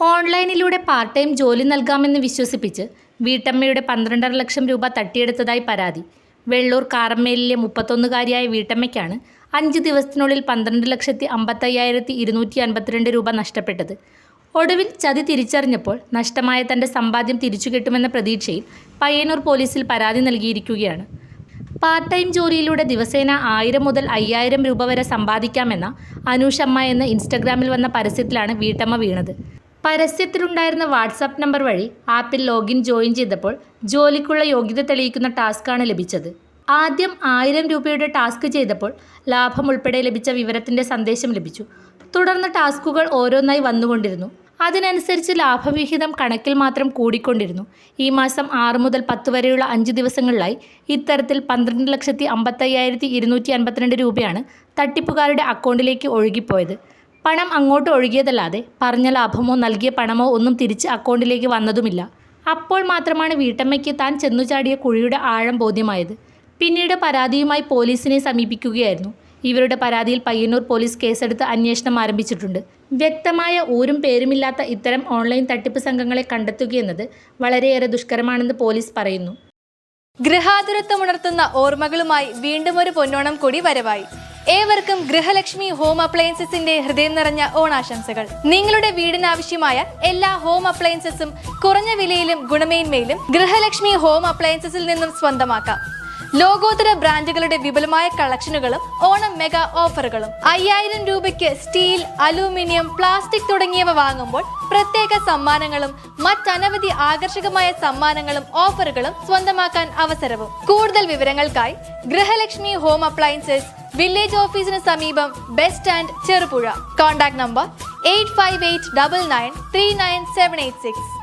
ഓൺലൈനിലൂടെ part time ജോലി നൽകാമെന്ന് വിശ്വസിപ്പിച്ച് വീട്ടമ്മയുടെ പന്ത്രണ്ടര ലക്ഷം രൂപ തട്ടിയെടുത്തതായി പരാതി. വെള്ളൂർ കാറമ്മേലിലെ മുപ്പത്തൊന്നുകാരിയായ വീട്ടമ്മയ്ക്കാണ് അഞ്ച് ദിവസത്തിനുള്ളിൽ പന്ത്രണ്ട് ലക്ഷത്തി അമ്പത്തയ്യായിരത്തി ഇരുന്നൂറ്റി അൻപത്തിരണ്ട് രൂപ നഷ്ടപ്പെട്ടത്. ഒടുവിൽ ചതി തിരിച്ചറിഞ്ഞപ്പോൾ നഷ്ടമായ തന്റെ സമ്പാദ്യം തിരിച്ചു കിട്ടുമെന്ന പ്രതീക്ഷയിൽ പയ്യന്നൂർ പോലീസിൽ പരാതി നൽകിയിരിക്കുകയാണ്. പാർട്ട് ടൈം ജോലിയിലൂടെ ദിവസേന ആയിരം മുതൽ അയ്യായിരം രൂപ വരെ സമ്പാദിക്കാമെന്ന അനൂഷമ്മ എന്ന ഇൻസ്റ്റഗ്രാമിൽ വന്ന പരസ്യത്തിലാണ് വീട്ടമ്മ വീണത്. പരസ്യത്തിലുണ്ടായിരുന്ന വാട്സാപ്പ് നമ്പർ വഴി ആപ്പിൽ ലോഗിൻ ജോയിൻ ചെയ്തപ്പോൾ ജോലിക്കുള്ള യോഗ്യത തെളിയിക്കുന്ന ടാസ്ക്കാണ് ലഭിച്ചത്. ആദ്യം ആയിരം രൂപയുടെ ടാസ്ക് ചെയ്തപ്പോൾ ലാഭം ഉൾപ്പെടെ ലഭിച്ച വിവരത്തിന്റെ സന്ദേശം ലഭിച്ചു. തുടർന്ന് ടാസ്കുകൾ ഓരോന്നായി വന്നുകൊണ്ടിരുന്നു. അതിനനുസരിച്ച് ലാഭവിഹിതം കണക്കിൽ മാത്രം കൂടിക്കൊണ്ടിരുന്നു. ഈ മാസം ആറ് മുതൽ പത്ത് വരെയുള്ള അഞ്ച് ദിവസങ്ങളിലായി ഇത്തരത്തിൽ പന്ത്രണ്ട് ലക്ഷത്തി അമ്പത്തയ്യായിരത്തി ഇരുന്നൂറ്റി അൻപത്തിരണ്ട് രൂപയാണ് തട്ടിപ്പുകാരുടെ അക്കൗണ്ടിലേക്ക് ഒഴുകിപ്പോയത്. പണം അങ്ങോട്ട് ഒഴുകിയതല്ലാതെ പറഞ്ഞ ലാഭമോ നൽകിയ പണമോ ഒന്നും തിരിച്ച് അക്കൗണ്ടിലേക്ക് വന്നതുമില്ല. അപ്പോൾ മാത്രമാണ് വീട്ടമ്മയ്ക്ക് താൻ ചെന്നുചാടിയ കുഴിയുടെ ആഴം ബോധ്യമായത്. പിന്നീട് പരാതിയുമായി പോലീസിനെ സമീപിക്കുകയായിരുന്നു. ഇവരുടെ പരാതിയിൽ പയ്യന്നൂർ പോലീസ് കേസെടുത്ത് അന്വേഷണം ആരംഭിച്ചിട്ടുണ്ട്. വ്യക്തമായ ഊരും പേരുമില്ലാത്ത ഇത്തരം ഓൺലൈൻ തട്ടിപ്പ് സംഘങ്ങളെ കണ്ടെത്തുകയെന്നത് വളരെയേറെ ദുഷ്കരമാണെന്ന് പോലീസ് പറയുന്നു. ഗൃഹാതുരത്വമുണർത്തുന്ന ഓർമ്മകളുമായി വീണ്ടും ഒരു പൊന്നോണം കൂടി വരവായി. ഏവർക്കും ഗൃഹലക്ഷ്മി ഹോം അപ്ലയൻസസിന്റെ ഹൃദയം നിറഞ്ഞ ഓണാശംസകൾ. നിങ്ങളുടെ വീടിനാവശ്യമായ എല്ലാ ഹോം അപ്ലയൻസസും കുറഞ്ഞ വിലയിലും ഗുണമേന്മയിലും ഗൃഹലക്ഷ്മി ഹോം അപ്ലയൻസസിൽ നിന്നും സ്വന്തമാക്കാം. ലോകോത്തര ബ്രാൻഡുകളുടെ വിപുലമായ കളക്ഷനുകളും ഓണം മെഗാ ഓഫറുകളും. അയ്യായിരം രൂപയ്ക്ക് സ്റ്റീൽ അലൂമിനിയം പ്ലാസ്റ്റിക് തുടങ്ങിയവ വാങ്ങുമ്പോൾ പ്രത്യേക സമ്മാനങ്ങളും മറ്റനവധി ആകർഷകമായ സമ്മാനങ്ങളും ഓഫറുകളും സ്വന്തമാക്കാൻ അവസരവും. കൂടുതൽ വിവരങ്ങൾക്കായി ഗൃഹലക്ഷ്മി ഹോം അപ്ലയൻസസ് വില്ലേജ് ഓഫീസിന് സമീപം best stand Cherupuzha. Contact number eight five eight double nine three nine seven eight six.